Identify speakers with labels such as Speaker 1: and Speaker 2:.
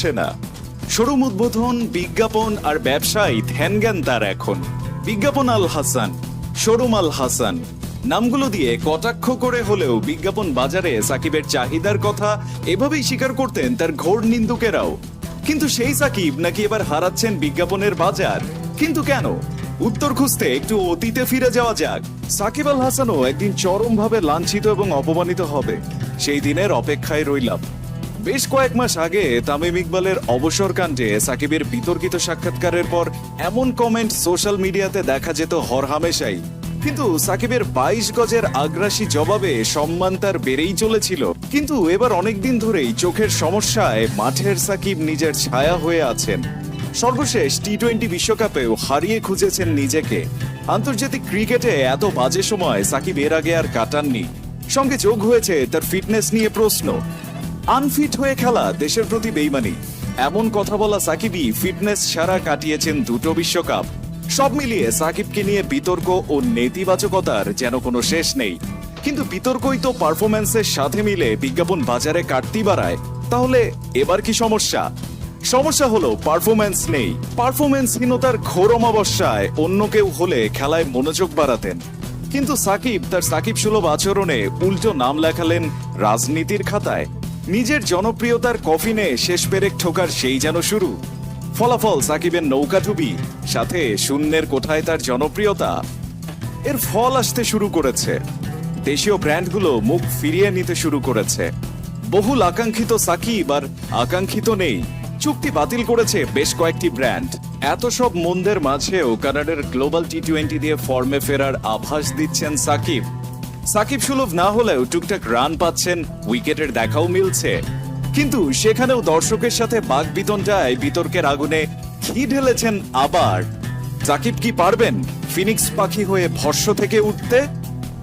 Speaker 1: আসছে না। শোরুম উদ্বোধন, বিজ্ঞাপন আর ব্যবসায়ী ধ্যান জ্ঞান তার এখন। বিজ্ঞাপন আল হাসান, শোরুম আল হাসান। নামগুলো দিয়ে কটাক্ষ করে হলেও বিজ্ঞাপন বাজারে সাকিবের চাহিদার কথা এভাবেই স্বীকার করতেন তার ঘোর নিন্দুকেরাও। কিন্তু সেই সাকিব নাকি এবার হারাচ্ছেন বিজ্ঞাপনের বাজার। কিন্তু কেন? উত্তর খুঁজতে একটু অতীতে ফিরে যাওয়া যাক। সাকিব আল হাসানও একদিন চরমভাবে লাঞ্ছিত এবং অপমানিত হবে। সেই দিনের অপেক্ষায় রইলাম। বেশ কয়েক মাস আগে তামিম ইকবালের অবসর কাণ্ডে সাকিবের বিতর্কিত সাক্ষাৎকারের পর এমন কমেন্ট সোশ্যাল মিডিয়াতে দেখা যেত হরহামেশাই কিন্তু সাকিবের বাইশ গজের আগ্রাসী জবাবে সম্মান তার বেড়েই চলেছিল। কিন্তু এবার অনেকদিন ধরেই চোখের সমস্যায় মাঠের সাকিব নিজের ছায়া হয়ে আছেন। সর্বশেষ টি টোয়েন্টি বিশ্বকাপেও হারিয়ে খুঁজেছেন নিজেকে। আন্তর্জাতিক ক্রিকেটে এত বাজে সময় সাকিব এর আগে আর কাটাননি। সঙ্গে যোগ হয়েছে তার ফিটনেস নিয়ে প্রশ্ন। আনফিট হয়ে খেলা দেশের প্রতি বেইমানি। এমন কথা বলা সাকিবই ফিটনেস সারা কাটিয়েছেন দুটো বিশ্বকাপ। সব মিলিয়ে সাকিবকে নিয়ে বিতর্ক ও নেতিবাচকতার যেন কোনো শেষ নেই। কিন্তু বিতর্কই তো পারফরমেন্সের সাথে মিলে বিজ্ঞাপন বাজারে কাটতি বাড়ায়। তাহলে এবার কি সমস্যা? সমস্যা হলো পারফরমেন্স নেই। পারফরম্যান্সহীনতার ঘোর অমাবস্যায় অন্য কেউ হলে খেলায় মনোযোগ বাড়াতেন। কিন্তু সাকিব তার সাকিব সুলভ আচরণে উল্টো নাম লেখালেন রাজনীতির খাতায়। নিজের জনপ্রিয়তার কফিনে শেষ পেরেক ঠোকার সেই যেন শুরু। ফলাফল সাকিবের নৌকাঠুবি সাথে শূন্যের কোঠায় তার জনপ্রিয়তা। এর ফল আসতে শুরু করেছে। দেশীয় ব্র্যান্ডগুলো মুখ ফিরিয়ে নিতে শুরু করেছে। বহুল আকাঙ্ক্ষিত সাকিব আর আকাঙ্ক্ষিত নেই। চুক্তি বাতিল করেছে বেশ কয়েকটি ব্র্যান্ড। এত সব মন্দের মাঝেও কানাডার গ্লোবাল টি টোয়েন্টি দিয়ে ফর্মে ফেরার আভাস দিচ্ছেন সাকিব। সাকিব সুলভ না হলেও টুকটাক রান পাচ্ছেন, উইকেটের দেখাও মিলছে। কিন্তু সেখানেও দর্শকের সাথে বাঘ বিতনটায় বিতর্কের আগুনে ঘি ঢেলেছেন আবার। সাকিব কি পারবেন? ফিনিক্স পাখি হয়ে ভর্ষ থেকে উঠতে?